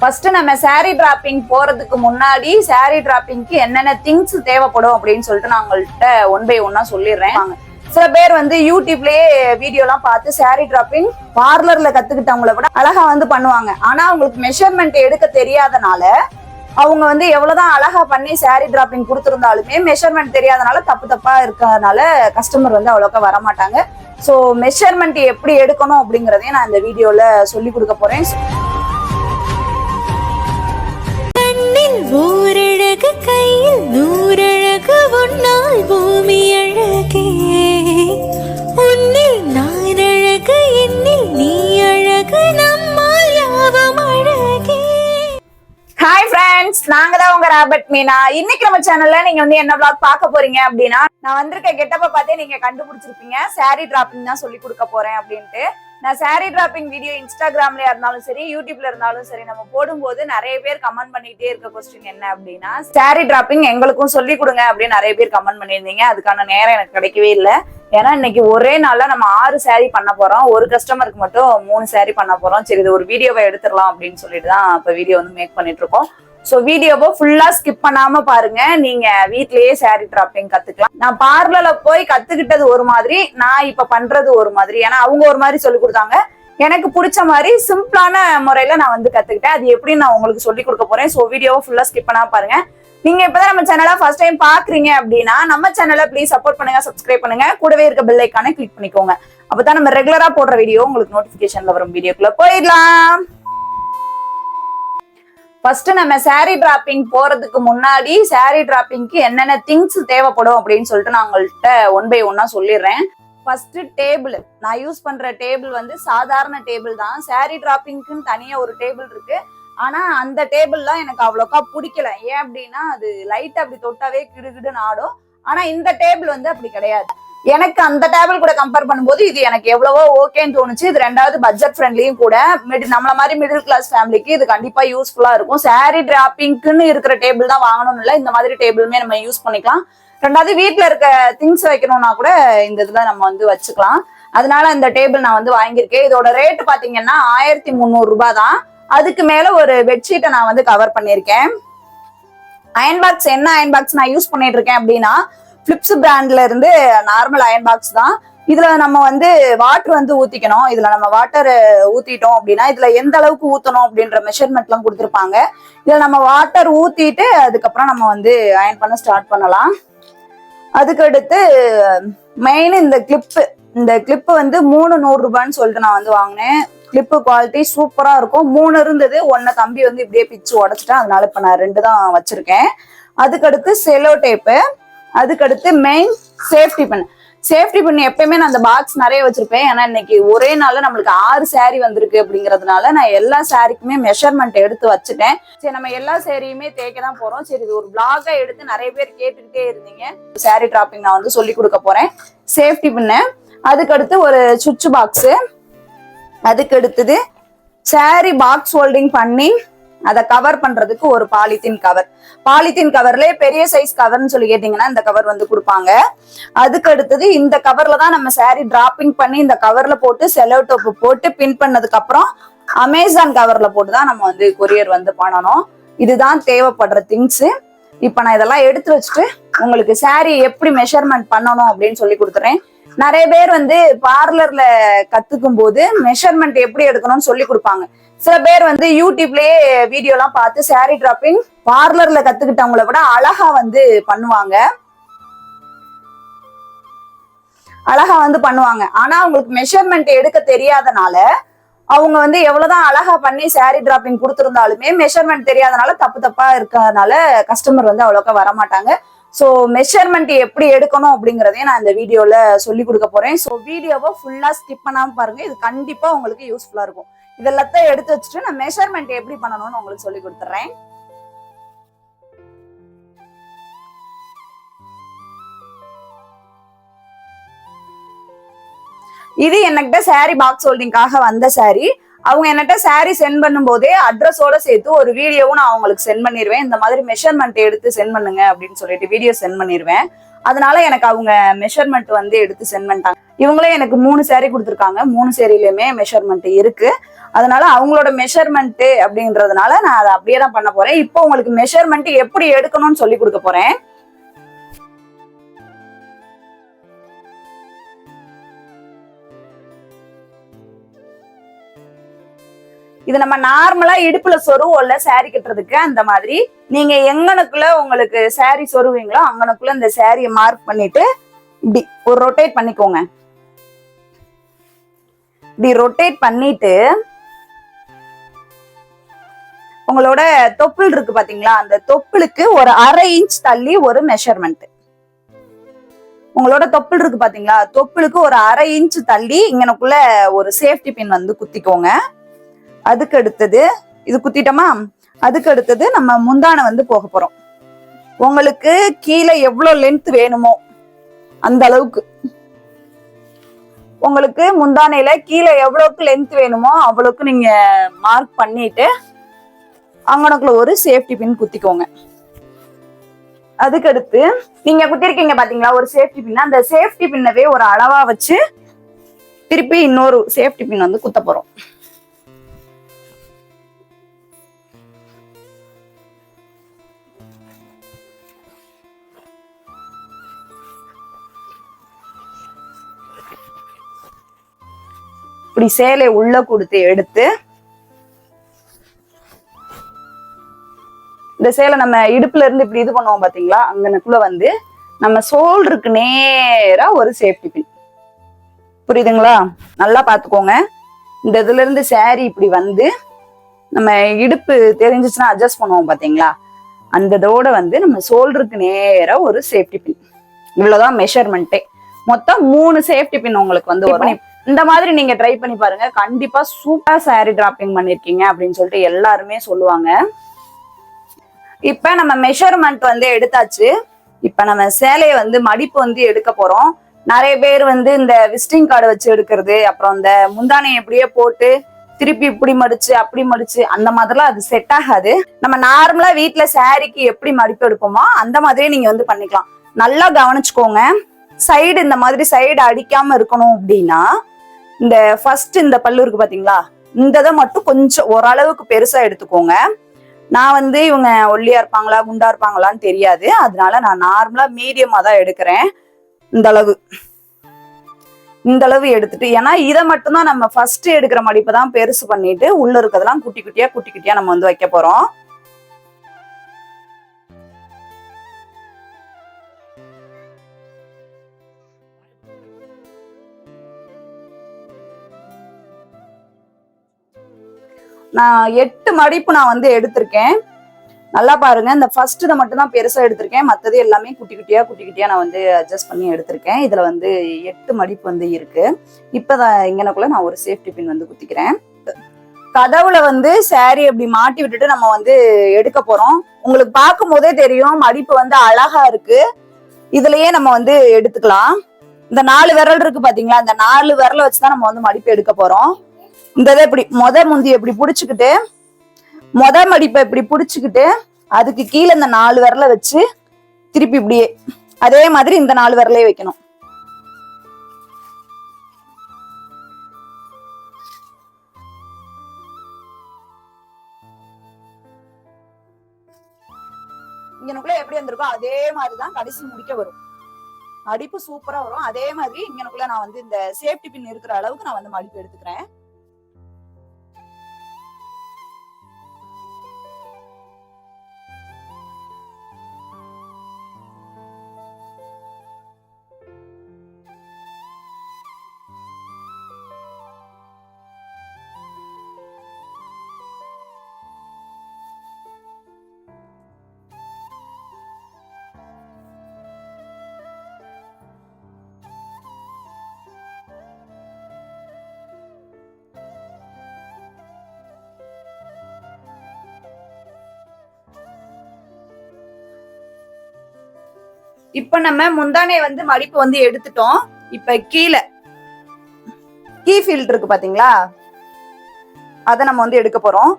First நம்ம saree dropping போறதுக்கு முன்னாடி saree டிராப்பிங்க்கு என்னென்ன திங்ஸ் தேவைப்படும் அப்படின்னு சொல்லிட்டு நான் உங்கள்கிட்ட ஒன் பை ஒன்னா சொல்லிடுறேன். சில பேர் வந்து யூடியூப்லயே வீடியோலாம் பார்த்து saree டிராப்பிங் பார்லர்ல கத்துக்கிட்டவங்கள விட அழகா வந்து பண்ணுவாங்க. ஆனா அவங்களுக்கு மெஷர்மெண்ட் எடுக்க தெரியாதனால அவங்க வந்து எவ்வளவுதான் அழகா பண்ணி saree டிராப்பிங் கொடுத்துருந்தாலுமே மெஷர்மெண்ட் தெரியாதனால தப்பு தப்பா இருக்கிறதுனால கஸ்டமர் வந்து அவ்வளோக்கா வர மாட்டாங்க ஸோ மெஷர்மெண்ட் எப்படி எடுக்கணும் அப்படிங்கிறதையும் நான் இந்த வீடியோல சொல்லி கொடுக்க போறேன். ஓரழகு கையில் நூறழகு உன்னால் பூமி அழகே. உன்னில் நான் அழகு என்னில் நீ அழகு நம்மால் யாவும் அழகே. ஹாய் ஃப்ரெண்ட்ஸ் நாங்க தான் உங்க ராபர்ட் மீனா. இன்னைக்கு நம்ம சேனல்ல நீங்க வந்து என்ன vlog பார்க்க போறீங்க அப்படின்னா நான் வந்திருக்க கெட்டப்ப பார்த்தே நீங்க கண்டுபிடிச்சிருப்பீங்க. Saree டிராப்பிங் தான் சொல்லி கொடுக்க போறேன் அப்படின்ட்டு. நான் சாரி டிராப்பிங் வீடியோ இன்ஸ்டாகிராம்ல இருந்தாலும் சரி யூடியூப்ல இருந்தாலும் சரி நம்ம போடும்போது நிறைய பேர் கமெண்ட் பண்ணிட்டே இருக்க கொஸ்டின் என்ன அப்படின்னா சாரி டிராப்பிங் எங்களுக்கும் சொல்லி கொடுங்க அப்படின்னு நிறைய பேர் கமெண்ட் பண்ணியிருந்தீங்க. அதுக்கான நேரம் எனக்கு கிடைக்கவே இல்லை. ஏன்னா இன்னைக்கு ஒரே நாள்ல நம்ம ஆறு சாரி பண்ண போறோம். ஒரு கஸ்டமருக்கு மட்டும் மூணு சாரி பண்ண போறோம். சரி இது ஒரு வீடியோவை எடுத்துடலாம் அப்படின்னு சொல்லிட்டு தான் இப்ப வீடியோ வந்து மேக் பண்ணிட்டு இருக்கோம். ஸோ வீடியோவை ஃபுல்லா ஸ்கிப் பண்ணாம பாருங்க. நீங்க வீட்லயே சாரி டிராப்பிங் கத்துக்கலாம். நான் பார்லர்ல போய் கத்துக்கிட்டது ஒரு மாதிரி நான் இப்ப பண்றது ஒரு மாதிரி. ஏன்னா அவங்க ஒரு மாதிரி சொல்லி கொடுத்தாங்க. எனக்கு பிடிச்ச மாதிரி சிம்பிளான முறையில நான் வந்து கத்துக்கிட்டேன். அது எப்படி நான் உங்களுக்கு சொல்லி கொடுக்க போறேன். ஸோ வீடியோவை ஃபுல்லா ஸ்கிப் பண்ணாமல் பாருங்க. நீங்க இப்பதான் நம்ம சேனலை ஃபர்ஸ்ட் டைம் பாக்குறீங்க அப்படின்னா நம்ம சேனலை ப்ளீஸ் சப்போர்ட் பண்ணுங்க சப்ஸ்கிரைப் பண்ணுங்க. கூடவே இருக்க பெல் ஐக்கானை கிளிக் பண்ணிக்கோங்க. அப்பதான் நம்ம ரெகுலரா போடுற வீடியோ உங்களுக்கு நோட்டிபிகேஷன்ல வரும். வீடியோக்குள்ள போயிடலாம். ஃபர்ஸ்ட் நம்ம சாரி டிராப்பிங் போறதுக்கு முன்னாடி சாரி டிராப்பிங்க்கு என்னென்ன திங்ஸ் தேவைப்படும் அப்படின்னு சொல்லிட்டு நான் உங்கள்கிட்ட ஒன் பை ஒன்னா சொல்லிடுறேன். ஃபர்ஸ்ட் டேபிள் நான் யூஸ் பண்ற டேபிள் வந்து சாதாரண டேபிள் தான். சாரி டிராப்பிங்க்குன்னு தனியா ஒரு டேபிள் இருக்கு. ஆனா அந்த டேபிள்லாம் எனக்கு அவ்வளோக்கா பிடிக்கல. ஏன் அப்படின்னா அது லைட் அப்படி தொட்டாவே கிடுகிடுன்னு ஆடும். ஆனா இந்த டேபிள் வந்து அப்படி கிடையாது. எனக்கு அந்த டேபிள் கூட கம்பேர் பண்ணும்போது இது எனக்கு எவ்வளவோ ஓகேன்னு தோணுச்சு. இது ரெண்டாவது பட்ஜெட் ஃப்ரெண்ட்லியும் கூட. மிட் நம்மள மாதிரி மிடில் கிளாஸ் ஃபேமிலிக்கு இது கண்டிப்பா யூஸ்ஃபுல்லா இருக்கும். சாரி டிராப்பிங்க்குன்னு இருக்கிற டேபிள் தான் வாங்கணும்னு இல்லை இந்த மாதிரி டேபிளுமே நம்ம யூஸ் பண்ணிக்கலாம். ரெண்டாவது வீட்ல இருக்க திங்ஸ் வைக்கணும்னா கூட இந்த இதுல நம்ம வந்து வச்சுக்கலாம். அதனால இந்த டேபிள் நான் வந்து வாங்கியிருக்கேன். இதோட ரேட் பாத்தீங்கன்னா ஆயிரத்தி முந்நூறு ரூபாய் தான். அதுக்கு மேல ஒரு பெட்ஷீட்டை நான் வந்து கவர் பண்ணியிருக்கேன். அயன் பாக்ஸ் என்ன அயன் பாக்ஸ் நான் யூஸ் பண்ணிட்டு இருக்கேன் அப்படின்னா பிளிப்ஸ் பிராண்ட்ல இருந்து நார்மல் அயன் பாக்ஸ் தான். இதுல நம்ம வந்து வாட்டர் வந்து ஊத்திக்கணும். இதுல நம்ம வாட்டர் ஊத்திட்டோம் அப்படின்னா இதுல எந்த அளவுக்கு ஊத்தணும் அப்படின்ற மெஷர்மெண்ட் எல்லாம் கொடுத்துருப்பாங்க. இதுல நம்ம வாட்டர் ஊத்திட்டு அதுக்கப்புறம் நம்ம வந்து அயன் பண்ண ஸ்டார்ட் பண்ணலாம். அதுக்கடுத்து மெயின் இந்த கிளிப்பு இந்த கிளிப்பு வந்து மூணு நூறு ரூபான்னு சொல்லிட்டு நான் வந்து வாங்கினேன். கிளிப்பு குவாலிட்டி சூப்பரா இருக்கும். மூணு இருந்தது ஒன்ன தம்பி வந்து இப்படியே பிச்சு உடச்சிட்டேன். அதனால இப்ப நான் ரெண்டு தான் வச்சிருக்கேன். அதுக்கடுத்து செலோ டேப்பு அதுக்கடுத்து மெயின் சேஃப்டி பின் சேஃப்டி பண்ணி எப்பயுமே நான் அந்த பாக்ஸ் நிறைய வச்சிருப்பேன். ஏன்னா இன்னைக்கு ஒரே நாள்ல நம்மளுக்கு ஆறு சாரி வந்திருக்கு அப்படிங்கறதுனால நான் எல்லா சாரிக்குமே மெஷர்மெண்ட் எடுத்து வச்சுட்டேன். சரி நம்ம எல்லா சேரியுமே தேய்க்க தான் போறோம். சரி இது ஒரு பிளாகா எடுத்து நிறைய பேர் கேட்டுக்கிட்டே இருந்தீங்க. சாரி டிராப்பிங் நான் வந்து சொல்லி கொடுக்க போறேன். சேஃப்டி பின்னு அதுக்கடுத்து ஒரு சுவிட்ச் பாக்ஸ் அதுக்கு அடுத்தது சாரி பாக்ஸ் ஹோல்டிங் பண்ணி அதை கவர் பண்றதுக்கு ஒரு பாலித்தீன் கவர் பாலித்தீன் கவர்ல பெரிய சைஸ் கவர்னு சொல்லி கேட்டீங்கன்னா இந்த கவர் வந்து கொடுப்பாங்க. அதுக்கு அடுத்தது இந்த கவர்ல தான் நம்ம சாரி டிராப்பிங் பண்ணி இந்த கவர்ல போட்டு செலவு டோப்பு போட்டு பின் பண்ணதுக்கு அப்புறம் அமேசான் கவர்ல போட்டு தான் நம்ம வந்து கொரியர் வந்து பண்ணணும். இதுதான் தேவைப்படுற திங்ஸ் இப்ப நான் இதெல்லாம் எடுத்து வச்சுட்டு உங்களுக்கு சாரி எப்படி மெஷர்மெண்ட் பண்ணணும் அப்படின்னு சொல்லி கொடுத்துறேன். நிறைய பேர் வந்து பார்லர்ல கத்துக்கும் போது மெஷர்மெண்ட் எப்படி எடுக்கணும்னு சொல்லி கொடுப்பாங்க. சில பேர் வந்து யூடியூப்லயே வீடியோ எல்லாம் பார்த்து சாரி டிராப்பிங் பார்லர்ல கத்துக்கிட்டவங்கள விட அழகா வந்து பண்ணுவாங்க. அழகா வந்து பண்ணுவாங்க. ஆனா அவங்களுக்கு மெஷர்மெண்ட் எடுக்க தெரியாதனால அவங்க வந்து எவ்வளவுதான் அழகா பண்ணி சாரி டிராப்பிங் கொடுத்துருந்தாலுமே மெஷர்மெண்ட் தெரியாதனால தப்பு தப்பா இருக்கிறதுனால கஸ்டமர் வந்து அவ்வளோக்கா வர மாட்டாங்க ஸோ மெஷர்மெண்ட் எப்படி எடுக்கணும் அப்படிங்கிறதையும் நான் இந்த வீடியோல சொல்லி கொடுக்க போறேன். ஸோ வீடியோவை ஃபுல்லா ஸ்கிப் பண்ணாமல் பாருங்க. இது கண்டிப்பா உங்களுக்கு யூஸ்ஃபுல்லா இருக்கும். இதெல்லாத்தையும் எடுத்து வச்சுட்டு நான் மெஷர்மெண்ட் எப்படி பண்ணணும்னு உங்களுக்கு சொல்லி கொடுத்துட்றேன் இது என்கிட்ட சாரி பாக்ஸ் ஹோல்டிங்காக வந்த சாரி அவங்க என்கிட்ட சாரி சென்ட் பண்ணும்போதே அட்ரஸோட சேர்த்து ஒரு வீடியோவும் நான் அவங்களுக்கு சென்ட் பண்ணிடுவேன் இந்த மாதிரி மெஷர்மெண்ட் எடுத்து சென்ட் பண்ணுங்க அப்படின்னு சொல்லிட்டு வீடியோ சென்ட் பண்ணிடுவேன் அதனால எனக்கு அவங்க மெஷர்மெண்ட் வந்து எடுத்து சென்ட் பண்ணிட்டாங்க. இவங்களே எனக்கு மூணு சேரீ கொடுத்துருக்காங்க. மூணு சேரீலயுமே மெஷர்மெண்ட் இருக்கு. அதனால அவங்களோட மெஷர்மெண்ட் அப்படின்றதுனால நான் அதை அப்படியே தான் பண்ண போறேன். இப்போ உங்களுக்கு மெஷர்மெண்ட் எப்படி எடுக்கணும்னு சொல்லி கொடுக்க போறேன். இது நம்ம நார்மலா இடுப்புல சொருவோம்ல சாரி கட்டுறதுக்கு அந்த மாதிரி. நீங்க எங்கனக்குள்ள உங்களுக்கு சாரி சொருவீங்களோ அங்கனக்குள்ள இந்த சாரியை மார்க் பண்ணிட்டு இப்படி ஒரு ரொட்டேட் பண்ணிக்கோங்க. இப்படி ரொட்டேட் பண்ணிட்டு உங்களோட தொப்புள் இருக்கு பாத்தீங்களா? அந்த தொப்புளுக்கு ஒரு அரை இன்ச் தள்ளி ஒரு மெஷர்மெண்ட் உங்களோட தொப்புள் இருக்கு பாத்தீங்களா? தொப்புளுக்கு ஒரு அரை இன்ச் தள்ளி இங்கனக்குள்ள ஒரு சேஃப்டி பின் வந்து குத்திக்கோங்க. அதுக்கு அடுத்தது இது குத்திட்டோமா? அதுக்கு அடுத்தது நம்ம முந்தானை வந்து போக போறோம். உங்களுக்கு கீழே எவ்வளவு லென்த் வேணுமோ அந்த அளவுக்கு. உங்களுக்கு முந்தானையில கீழே எவ்வளவுக்கு லென்த் வேணுமோ அவ்வளோக்கு நீங்க மார்க் பண்ணிட்டு அங்கனக்குள்ள ஒரு சேஃப்டி பின் குத்திக்கோங்க. அதுக்கடுத்து நீங்க குத்திருக்கீங்க பாத்தீங்களா? ஒரு சேஃப்டி பின் அந்த சேஃப்டி பின்னவே ஒரு அளவா வச்சு திருப்பி இன்னொரு சேஃப்டி பின் வந்து குத்த போறோம். இப்படி சேலை உள்ள கொடுத்து எடுத்து இந்த சேலை நம்ம இடுப்புல இருந்து இப்படி இது பண்ணுவோம் பாத்தீங்களா? அங்கனக்குள்ள வந்து நம்ம சோல்டருக்கு நேரா ஒரு சேஃப்டி பின் புரியுதுங்களா? நல்லா பாத்துக்கோங்க. இந்த இதுல இருந்து saree இப்படி வந்து நம்ம இடுப்பு தெரிஞ்சிச்சுன்னா அட்ஜஸ்ட் பண்ணுவோம் பாத்தீங்களா? அந்த இதோட வந்து நம்ம சோல்டருக்கு நேரா ஒரு சேஃப்டி பின் இவ்வளவுதான் மெஷர்மெண்ட்டே மொத்தம் மூணு சேஃப்டி பின் உங்களுக்கு வந்து வரும். இந்த மாதிரி நீங்க ட்ரை பண்ணி பாருங்க. கண்டிப்பா சூப்பர் சாரி டிராப்பிங் பண்ணிருக்கீங்க அப்படின்னு சொல்லிட்டு எல்லாருமே சொல்லுவாங்க. இப்ப நம்ம மெஷர்மெண்ட் வந்து எடுத்தாச்சு. இப்ப நம்ம சேலையை வந்து மடிப்பு வந்து எடுக்க போறோம். நிறைய பேர் வந்து இந்த விசிட்டிங் கார்டு வச்சு எடுக்கிறது அப்புறம் இந்த முந்தானை எப்படியே போட்டு திருப்பி இப்படி மடிச்சு அப்படி மடிச்சு அந்த மாதிரிலாம் அது செட் ஆகாது. நம்ம நார்மலா வீட்டுல சாரிக்கு எப்படி மடிப்பு எடுப்போமோ அந்த மாதிரியே நீங்க வந்து பண்ணிக்கலாம். நல்லா கவனிச்சுக்கோங்க. சைடு இந்த மாதிரி சைடு அடிக்காம இருக்கணும் அப்படின்னா இந்த ஃபர்ஸ்ட் இந்த பல்லு இருக்கு பாத்தீங்களா? இந்த இதை மட்டும் கொஞ்சம் ஓரளவுக்கு பெருசா எடுத்துக்கோங்க. நான் வந்து இவங்க ஒல்லியா இருப்பாங்களா குண்டா இருப்பாங்களான்னு தெரியாது. அதனால நான் நார்மலா மீடியமா தான் எடுக்கிறேன். இந்த அளவு. இந்த அளவு எடுத்துட்டு ஏன்னா இதை மட்டும்தான் நம்ம ஃபர்ஸ்ட் எடுக்கிற மடிப்பை தான் பெருசு பண்ணிட்டு உள்ள இருக்கிறதெல்லாம் குட்டி குட்டியா குட்டி குட்டியா நம்ம வந்து வைக்க போறோம். நான் எட்டு மடிப்பு நான் வந்து எடுத்திருக்கேன். நல்லா பாருங்க இந்த ஃபர்ஸ்ட் இதை மட்டும் தான் பெருசா எடுத்திருக்கேன். மத்தது எல்லாமே குட்டி குட்டியா குட்டி குட்டியா நான் வந்து அட்ஜஸ்ட் பண்ணி எடுத்திருக்கேன். இதுல வந்து எட்டு மடிப்பு வந்து இருக்கு. இப்பதான் இங்கனக்குள்ள நான் ஒரு சேஃப்டி பின் வந்து குத்திக்கிறேன். கதவுல வந்து சாரி அப்படி மாட்டி விட்டுட்டு நம்ம வந்து எடுக்க போறோம். உங்களுக்கு பார்க்கும் போதே தெரியும் மடிப்பு வந்து அழகா இருக்கு. இதுலயே நம்ம வந்து எடுத்துக்கலாம். இந்த நாலு விரல் இருக்கு பாத்தீங்களா? இந்த நாலு விரலை வச்சுதான் நம்ம வந்து மடிப்பு எடுக்க போறோம். இந்த இதை இப்படி மொத முந்தி இப்படி பிடிச்சிக்கிட்டு மொத மடிப்பை இப்படி பிடிச்சிக்கிட்டு அதுக்கு கீழே இந்த நாலு விரல வச்சு திருப்பி இப்படியே அதே மாதிரி இந்த நாலு விரலையே வைக்கணும். இங்கனுக்குள்ள எப்படி வந்திருக்கோ அதே மாதிரிதான் கடைசி முடிக்க வரும். மடிப்பு சூப்பரா வரும். அதே மாதிரி இங்கனுக்குள்ள நான் வந்து இந்த சேஃப்டி பின் இருக்கிற அளவுக்கு நான் வந்து மடிப்பு எடுத்துக்கிறேன். இப்ப நம்ம முந்தானை வந்து மடிப்பு வந்து எடுத்துட்டோம். இப்ப கீழே கீ ஃபீல்ட் இருக்கு பாத்தீங்களா? அத நம்ம வந்து எடுக்க போறோம்.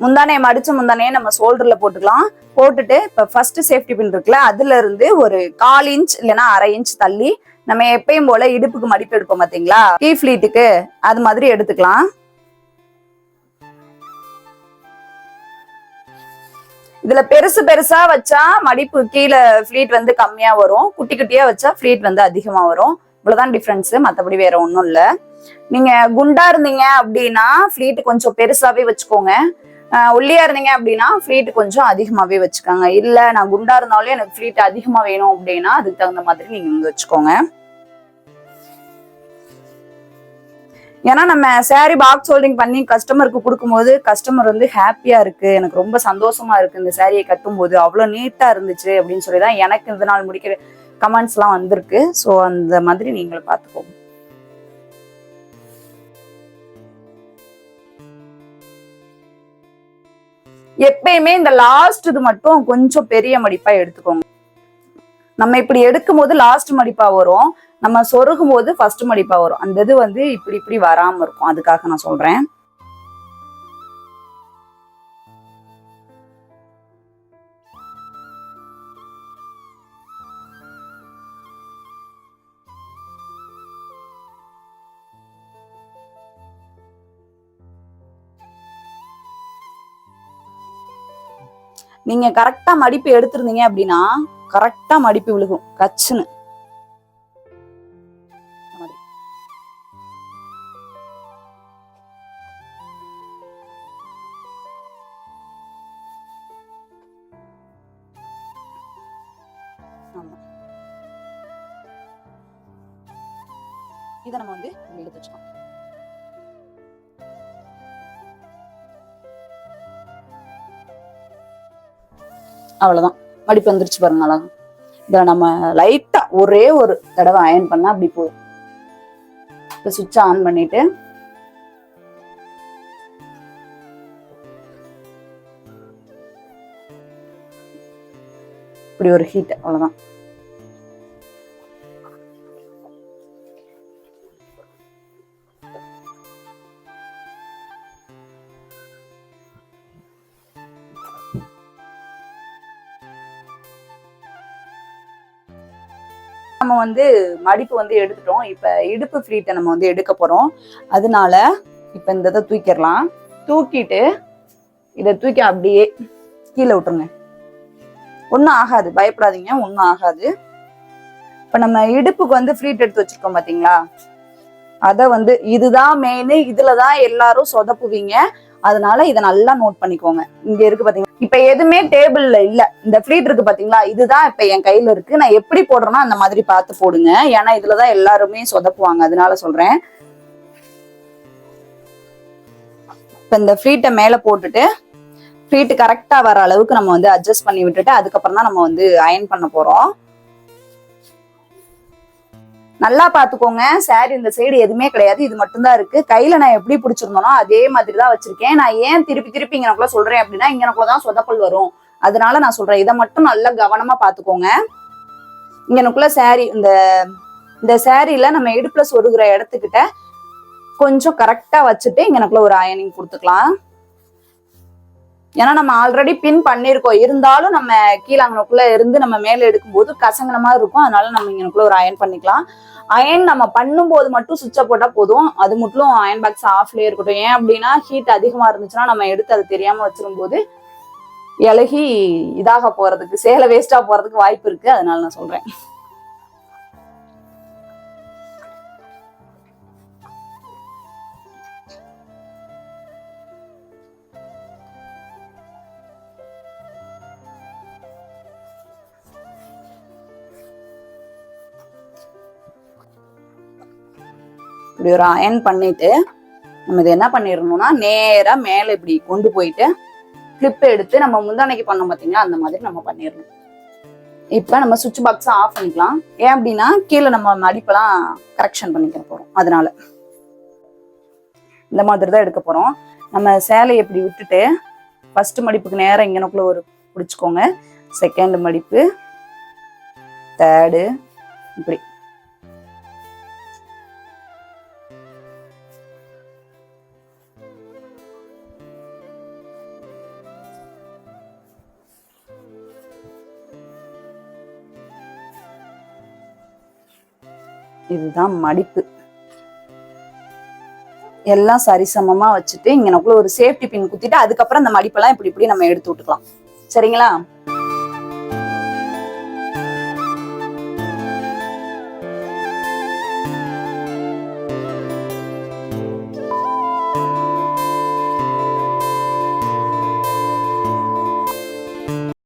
முந்தானையை மடிச்ச முந்தானையை நம்ம ஷோல்டர்ல போட்டுக்கலாம். போட்டுட்டு இப்ப ஃபர்ஸ்ட் சேஃப்டி பின் இருக்குல்ல அதுல இருந்து ஒரு கால் இன்ச் இல்லைன்னா அரை இன்ச் தள்ளி நம்ம எப்பயும் போல இடுப்புக்கு மடிப்பு எடுப்போம் பாத்தீங்களா? கீ ஃபிளீட்டுக்கு அது மாதிரி எடுத்துக்கலாம். இதுல பெருசு பெருசா வச்சா மடிப்பு கீழே ஃபிளீட் வந்து கம்மியா வரும். குட்டி குட்டியா வச்சா ஃபிளீட் வந்து அதிகமா வரும். இவ்வளவுதான் டிஃபரன்ஸ் மத்தபடி வேற ஒன்றும் இல்ல. நீங்க குண்டா இருந்தீங்க அப்படின்னா ஃபிளீட் கொஞ்சம் பெருசாவே வச்சுக்கோங்க. ஒல்லியா இருந்தீங்க அப்படின்னா ஃப்ளீட் கொஞ்சம் அதிகமாவே வச்சுக்கோங்க. இல்ல நான் குண்டா இருந்தாலும் எனக்கு ஃப்ளீட் அதிகமா வேணும் அப்படின்னா அதுக்கு தகுந்த மாதிரி நீங்க வந்து வச்சுக்கோங்க. ஏன்னா நம்ம சாரி பாக்ஸ் ஹோல்டிங் பண்ணி கஸ்டமருக்கு கொடுக்கும்போது கஸ்டமர் வந்து ஹாப்பியா இருக்கு. எனக்கு ரொம்ப சந்தோஷமா இருக்கு இந்த சாரியை கட்டும்போது. அவ்வளோ நீட்டா இருந்துச்சு அப்படின்னு சொல்லி தான் எனக்கு இந்த நாள் முடிக்கிற கமெண்ட்ஸ் எல்லாம் வந்திருக்கு. ஸோ அந்த மாதிரி நீங்களும் பார்த்துக்கோங்க. எப்பயுமே இந்த லாஸ்ட் இது மட்டும் கொஞ்சம் பெரிய மடிப்பா எடுத்துக்கோங்க. நம்ம இப்படி எடுக்கும் போது லாஸ்ட் மடிப்பா வரும். நம்ம சொருகும் போது ஃபர்ஸ்ட் மடிப்பா வரும். அந்த இது வந்து இப்படி இப்படி வராம இருக்கும். அதுக்காக நான் சொல்றேன். நீங்க கரெக்டா மடிப்பு எடுத்திருந்தீங்க அப்படின்னா கரெக்டா மடிப்பு விழுகும். கச்சுன்னு. இதை நம்ம வந்து இப்படி எடுத்து வச்சுக்கோம் அவ்வளவுதான். மடிப்பு வந்துருச்சு பாருங்க அழகா. இதை நம்ம லைட்டா ஒரே ஒரு தடவை அயன் பண்ணா அப்படி போதும். இப்போ சுவிட்ச் ஆன் பண்ணிட்டு இப்படி ஒரு ஹீட் அவ்வளவுதான். வந்து மடிப்பு வந்து எடுத்துட்டோம். இப்ப இடுப்பு ஃப்ளீட்டை நம்ம வந்து எடுக்க போறோம். அதனால இப்ப இந்த இதை தூக்கிடலாம். தூக்கிட்டு இதை தூக்கி அப்படியே கீழே விட்டுருங்க. ஒன்றும் ஆகாது. பயப்படாதீங்க. ஒன்றும் ஆகாது. இப்ப நம்ம இடுப்புக்கு வந்து ஃப்ளீட் எடுத்து வச்சுருக்கோம் பாத்தீங்களா? அத வந்து இதுதான் மெயின் இதுலதான் எல்லாரும் சொதப்புவீங்க. அதனால இதை நல்லா நோட் பண்ணிக்கோங்க. இங்க இருக்கு பாத்தீங்களா? இப்ப எதுவுமே டேபிள்ல இல்ல. இந்த ஃப்ரீட் இருக்கு பாத்தீங்களா? இதுதான் இப்ப என் கையில இருக்கு. நான் எப்படி போடுறேன்னா அந்த மாதிரி பார்த்து போடுங்க. ஏன்னா இதுலதான் எல்லாருமே சொதப்புவாங்க. அதனால சொல்றேன். இப்ப இந்த ஃப்ரீட்டை மேல போட்டுட்டு ஃப்ரீட் கரெக்டா வர அளவுக்கு நம்ம வந்து அட்ஜஸ்ட் பண்ணி விட்டுட்டு அதுக்கப்புறம் தான் நம்ம வந்து அயன் பண்ண போறோம். நல்லா பாத்துக்கோங்க. சாரி இந்த சைடு எதுவுமே கிடையாது. இது மட்டும்தான் இருக்கு. கையில நான் எப்படி பிடிச்சிருந்தனோ அதே மாதிரி தான் வச்சிருக்கேன். நான் ஏன் திருப்பி திருப்பி இங்கனக்குள்ள சொல்றேன் அப்படின்னா இங்கனக்குள்ள தான் சொதப்பல் வரும். அதனால நான் சொல்றேன். இதை மட்டும் நல்லா கவனமா பாத்துக்கோங்க. இங்கனக்குள்ள சாரி இந்த இந்த சாரியில நம்ம இடுப்புல சொருகிற இடத்துக்கிட்ட கொஞ்சம் கரெக்டா வச்சுட்டு இங்கனக்குள்ள ஒரு அயனிங் கொடுத்துக்கலாம். ஏன்னா நம்ம ஆல்ரெடி பின் பண்ணியிருக்கோம் இருந்தாலும் நம்ம கீழங்கனக்குள்ள இருந்து நம்ம மேல எடுக்கும்போது கசங்கின மாதிரி இருக்கும். அதனால நம்ம இங்கனக்குள்ள ஒரு அயன் பண்ணிக்கலாம். அயன் நம்ம பண்ணும்போது மட்டும் சுவிட்சை போட்டா போதும். அது மட்டும் அயன் பாக்ஸ் ஆஃப்லயே இருக்கட்டும். ஏன் அப்படின்னா ஹீட் அதிகமா இருந்துச்சுன்னா நம்ம எடுத்து அது தெரியாம வச்சிரும்போது இலகி இதாக போறதுக்கு சேலை வேஸ்டா போறதுக்கு வாய்ப்பு இருக்கு. அதனால நான் சொல்றேன். இப்படி ஒரு அயன் பண்ணிட்டு நம்ம இது என்ன பண்ணிடணும்னா நேரா மேல இப்படி கொண்டு போயிட்டு கிளிப் எடுத்து நம்ம முந்தானைக்கு பண்ணோம் பாத்தீங்களா அந்த மாதிரி நம்ம பண்ணிடணும். இப்ப நம்ம சுவிட்ச் பாக்ஸ் ஆஃப் பண்ணிக்கலாம். ஏன் அப்படின்னா கீழே நம்ம மடிப்பெல்லாம் கரெக்ஷன் பண்ணிக்க போறோம். அதனால. இந்த மாதிரி தான் எடுக்க போறோம். நம்ம சேலையை இப்படி விட்டுட்டு ஃபர்ஸ்ட் மடிப்புக்கு நேரம் இங்கனக்குள்ள ஒரு பிடிச்சிக்கோங்க. செகண்ட் மடிப்பு தேர்டு இப்படி. இதுதான் மடிப்பு. எல்லாம் சரிசமமா வச்சுட்டு இங்கனக்குள்ள ஒரு சேஃப்டி பின் குத்திட்டு அதுக்கப்புறம் அந்த மடிப்பெல்லாம் இப்படி இப்படி நம்ம எடுத்து விட்டுக்கலாம். சரிங்களா?